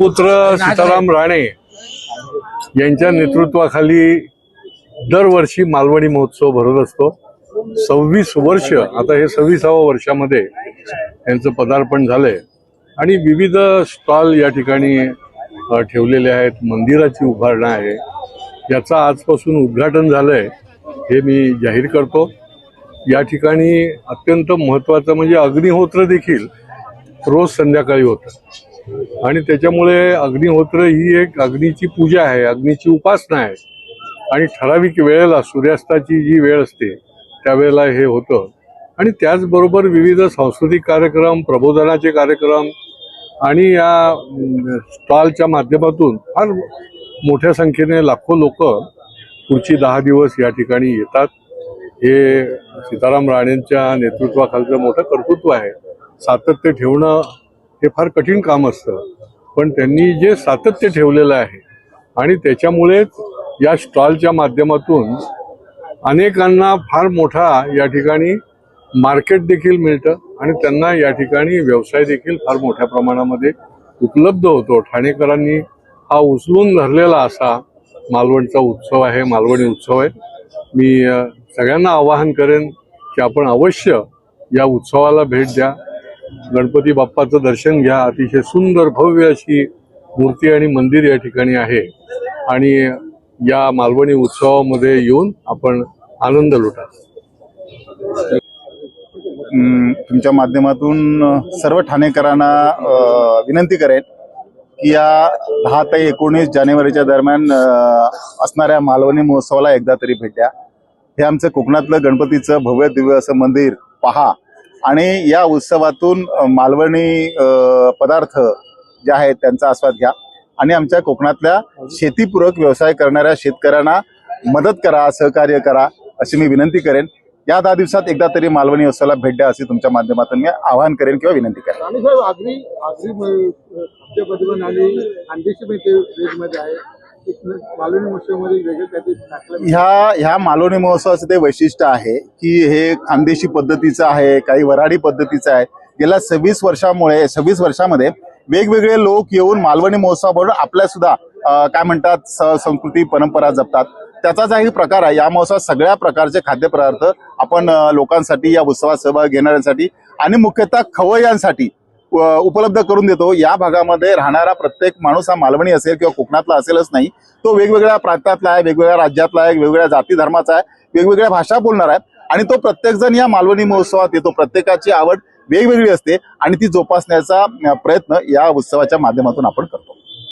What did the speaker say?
पुत्र सीताराम राणे यांच्या नेतृत्वाखाली दरवर्षी मालवणी महोत्सव भरत असतो. सव्वीस वर्ष आता हे सव्वीसावं वर्षामध्ये यांचं पदार्पण झालंय. आणि विविध स्टॉल या ठिकाणी ठेवलेले आहेत. मंदिराची उभारणं आहे. याचं आजपासून उद्घाटन झालंय हे मी जाहीर करतो. या ठिकाणी अत्यंत महत्त्वाचं म्हणजे अग्निहोत्र देखील रोज संध्याकाळी होतं. आणि त्याच्यामुळे अग्निहोत्र ही एक अग्नीची पूजा आहे अग्नीची उपासना आहे. आणि ठराविक वेळेला सूर्यास्ताची जी वेळ असते त्यावेळेला हे होतं. आणि त्याचबरोबर विविध सांस्कृतिक कार्यक्रम प्रबोधनाचे कार्यक्रम आणि या स्टॉलच्या माध्यमातून फार मोठ्या संख्येने लाखो लोक पुढची दहा दिवस या ठिकाणी येतात. हे सीताराम राणेंच्या नेतृत्वाखालचं मोठं कर्तृत्व आहे. सातत्य ठेवणं हे फार कठीण काम असतं. पण त्यांनी जे सातत्य ठेवलेलं आहे आणि त्याच्यामुळेच या स्टॉलच्या माध्यमातून अनेकांना फार मोठा या ठिकाणी मार्केट देखील मिळतं आणि त्यांना या ठिकाणी व्यवसाय देखील फार मोठ्या प्रमाणामध्ये उपलब्ध होतो. ठाणेकरांनी हा उचलून धरलेला असा मालवणचा उत्सव आहे मालवणी उत्सव आहे. मी सगळ्यांना आवाहन करेन की आपण अवश्य या उत्सवाला भेट द्या. गणपती बाप्पाचं दर्शन घ्या. अतिशय सुंदर भव्य अशी मूर्ती आणि मंदिर या ठिकाणी आहे. आणि या मालवणी उत्सवामध्ये येऊन आपण आनंद लुटा अं, तुमच्या माध्यमातून सर्व ठाणेकरांना विनंती करेन की या दहा ते एकोणीस जानेवारीच्या दरम्यान असणाऱ्या मालवणी महोत्सवाला एकदा तरी भेट द्या. हे आमचं कोकणातलं गणपतीचं भव्य दिव्य असं मंदिर पहा. आणि या उत्सवातून मालवणी पदार्थ जे आहेत त्यांचा आस्वाद घ्या. आणि आमच्या कोकणातल्या शेतीपूरक व्यवसाय करणाऱ्या शेतकऱ्यांना मदत करा सहकार्य करा अशी मी विनंती करेन. या दहा दिवसात एकदा तरी मालवणी उत्सवाला भेट द्या असे तुमच्या माध्यमातून मी आवाहन करेन किंवा विनंती करेन. आणि साहेब आगरी आगरी आणि आहे. मालवणी महोत्सवामध्ये वेगळं काहीतरी टाकलं. ह्या ह्या मालवणी महोत्सवाचं ते वैशिष्ट्य आहे की हे खानदेशी पद्धतीचं आहे काही वराडी पद्धतीचं आहे. गेल्या सव्वीस वर्षामुळे सव्वीस वर्षामध्ये वेगवेगळे लोक येऊन मालवणी महोत्सवाबरोबर आपल्या सुद्धा काय म्हणतात स- संस्कृती परंपरा जपतात. त्याचाच हा प्रकार आहे. या महोत्सवात सगळ्या प्रकारचे खाद्यपदार्थ आपण लोकांसाठी या उत्सवात सहभाग घेणाऱ्यांसाठी आणि मुख्यतः खवय्यांसाठी उपलब्ध करून देतो. या भागामध्ये राहणारा प्रत्येक माणूस हा मालवणी असेल किंवा कोकणातला असेलच नाही. तो वेगवेगळ्या प्रांतातला आहे वेगवेगळ्या राज्यातला आहे वेगवेगळ्या जाती धर्माचा आहे वेगवेगळ्या भाषा बोलणार आहे. आणि तो प्रत्येकजण या मालवणी महोत्सवात येतो. प्रत्येकाची आवड वेगवेगळी असते आणि ती जोपासण्याचा प्रयत्न या उत्सवाच्या माध्यमातून आपण करतो.